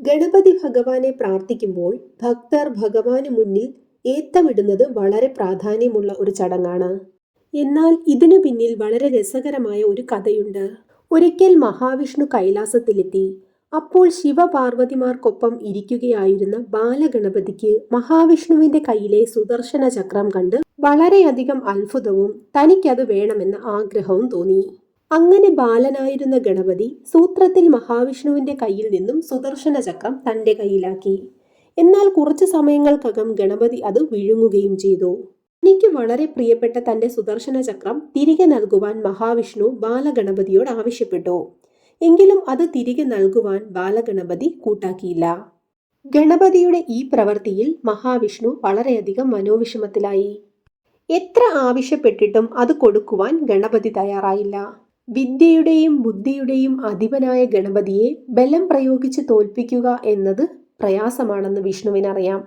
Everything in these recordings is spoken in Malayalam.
ഗണപതി ഭഗവാനെ പ്രാർത്ഥിക്കുമ്പോൾ ഭക്തർ ഭഗവാന് മുന്നിൽ ഏത്തമിടുന്നത് വളരെ പ്രാധാന്യമുള്ള ഒരു ചടങ്ങാണ്. എന്നാൽ ഇതിനു പിന്നിൽ വളരെ രസകരമായ ഒരു കഥയുണ്ട്. ഒരിക്കൽ മഹാവിഷ്ണു കൈലാസത്തിലെത്തി. അപ്പോൾ ശിവപാർവതിമാർക്കൊപ്പം ഇരിക്കുകയായിരുന്ന ബാലഗണപതിക്ക് മഹാവിഷ്ണുവിന്റെ കയ്യിലെ സുദർശന ചക്രം കണ്ട് വളരെയധികം അത്ഭുതവും തനിക്കത് വേണമെന്ന ആഗ്രഹവും തോന്നി. അങ്ങനെ ബാലനായിരുന്ന ഗണപതി സൂത്രത്തിൽ മഹാവിഷ്ണുവിന്റെ കയ്യിൽ നിന്നും സുദർശന ചക്രം തന്റെ കയ്യിലാക്കി. എന്നാൽ കുറച്ചു സമയങ്ങൾക്കകം ഗണപതി അത് വിഴുങ്ങുകയും ചെയ്തു. തനിക്ക് വളരെ പ്രിയപ്പെട്ട തന്റെ സുദർശന ചക്രം തിരികെ നൽകുവാൻ മഹാവിഷ്ണു ബാലഗണപതിയോട് ആവശ്യപ്പെട്ടു. എങ്കിലും അത് തിരികെ നൽകുവാൻ ബാലഗണപതി കൂട്ടാക്കിയില്ല. ഗണപതിയുടെ ഈ പ്രവൃത്തിയിൽ മഹാവിഷ്ണു വളരെയധികം മനോവിഷമത്തിലായി. എത്ര ആവശ്യപ്പെട്ടിട്ടും അത് കൊടുക്കുവാൻ ഗണപതി തയ്യാറായില്ല. വിദ്യയുടെയും ബുദ്ധിയുടെയും അധിപനായ ഗണപതിയെ ബലം പ്രയോഗിച്ച് തോൽപ്പിക്കുക എന്നത് പ്രയാസമാണെന്ന് വിഷ്ണുവിനറിയാം.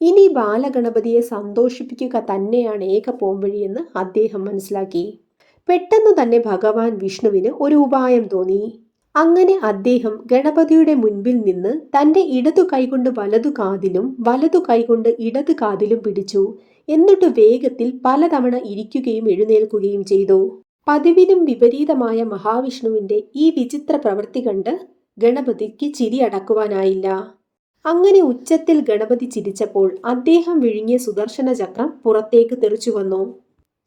ഇനി ബാലഗണപതിയെ സന്തോഷിപ്പിക്കുക തന്നെയാണ് ഏക പോംവഴിയെന്ന് അദ്ദേഹം മനസ്സിലാക്കി. പെട്ടെന്ന് തന്നെ ഭഗവാൻ വിഷ്ണുവിന് ഒരു ഉപായം തോന്നി. അങ്ങനെ അദ്ദേഹം ഗണപതിയുടെ മുൻപിൽ നിന്ന് തന്റെ ഇടതു കൈകൊണ്ട് വലതു കാതിലും വലതു കൈകൊണ്ട് ഇടത് കാതിലും പിടിച്ചു. എന്നിട്ട് വേഗത്തിൽ പലതവണ ഇരിക്കുകയും എഴുന്നേൽക്കുകയും ചെയ്തു. പതിവിനും വിപരീതമായ മഹാവിഷ്ണുവിന്റെ ഈ വിചിത്ര പ്രവൃത്തി കണ്ട് ഗണപതിക്ക് ചിരി അടക്കുവാനായില്ല. അങ്ങനെ ഉച്ചത്തിൽ ഗണപതി ചിരിച്ചപ്പോൾ അദ്ദേഹം വിഴുങ്ങിയ സുദർശന ചക്രം പുറത്തേക്ക് തെറിച്ചു വന്നു.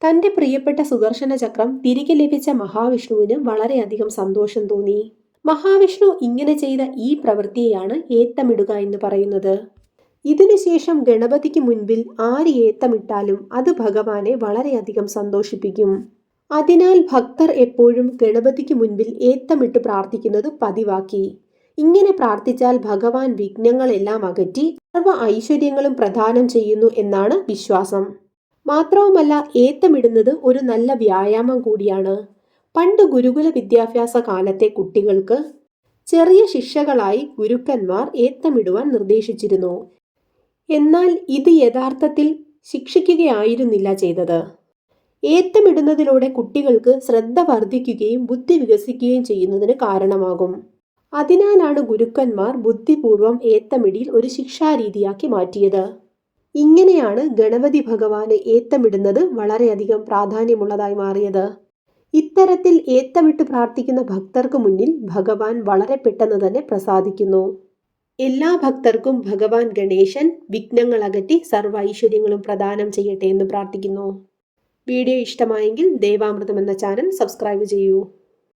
തന്റെ പ്രിയപ്പെട്ട സുദർശന ചക്രം തിരികെ ലഭിച്ച മഹാവിഷ്ണുവിന് വളരെയധികം സന്തോഷം തോന്നി. മഹാവിഷ്ണു ഇങ്ങനെ ചെയ്ത ഈ പ്രവൃത്തിയെയാണ് ഏത്തമിടുക എന്ന് പറയുന്നത്. ഇതിനുശേഷം ഗണപതിക്ക് മുൻപിൽ ആര് ഏത്തമിട്ടാലും അത് ഭഗവാനെ വളരെയധികം സന്തോഷിപ്പിക്കും. അതിനാൽ ഭക്തർ എപ്പോഴും ഗണപതിക്ക് മുൻപിൽ ഏത്തമിട്ട് പ്രാർത്ഥിക്കുന്നത് പതിവാക്കി. ഇങ്ങനെ പ്രാർത്ഥിച്ചാൽ ഭഗവാൻ വിഘ്നങ്ങളെല്ലാം അകറ്റി സർവ ഐശ്വര്യങ്ങളും പ്രദാനം ചെയ്യുന്നു എന്നാണ് വിശ്വാസം. മാത്രവുമല്ല ഏത്തമിടുന്നത് ഒരു നല്ല വ്യായാമം കൂടിയാണ്. പണ്ട് ഗുരുകുല വിദ്യാഭ്യാസ കാലത്തെ കുട്ടികൾക്ക് ചെറിയ ശിക്ഷകളായി ഗുരുക്കന്മാർ ഏത്തമിടുവാൻ നിർദ്ദേശിച്ചിരുന്നു. എന്നാൽ ഇത് യഥാർത്ഥത്തിൽ ശിക്ഷിക്കുകയായിരുന്നില്ല ചെയ്തത്. ഏത്തമിടുന്നതിലൂടെ കുട്ടികൾക്ക് ശ്രദ്ധ വർദ്ധിക്കുകയും ബുദ്ധി വികസിക്കുകയും ചെയ്യുന്നതിന് കാരണമാകും. അതിനാലാണ് ഗുരുക്കന്മാർ ബുദ്ധിപൂർവം ഏത്തമിടിയിൽ ഒരു ശിക്ഷാരീതിയാക്കി മാറ്റിയത്. ഇങ്ങനെയാണ് ഗണപതി ഭഗവാന് ഏത്തമിടുന്നത് വളരെയധികം പ്രാധാന്യമുള്ളതായി മാറിയത്. ഇത്തരത്തിൽ ഏത്തമിട്ട് പ്രാർത്ഥിക്കുന്ന ഭക്തർക്ക് മുന്നിൽ ഭഗവാൻ വളരെ പെട്ടെന്ന് തന്നെ പ്രസാദിക്കുന്നു. എല്ലാ ഭക്തർക്കും ഭഗവാൻ ഗണേശൻ വിഘ്നങ്ങൾ അകറ്റി സർവ ഐശ്വര്യങ്ങളും പ്രദാനം ചെയ്യട്ടെ എന്ന് പ്രാർത്ഥിക്കുന്നു. വീഡിയോ ഇഷ്ടമായെങ്കിൽ ദേവാമൃതം എന്ന ചാനൽ സബ്സ്ക്രൈബ് ചെയ്യൂ.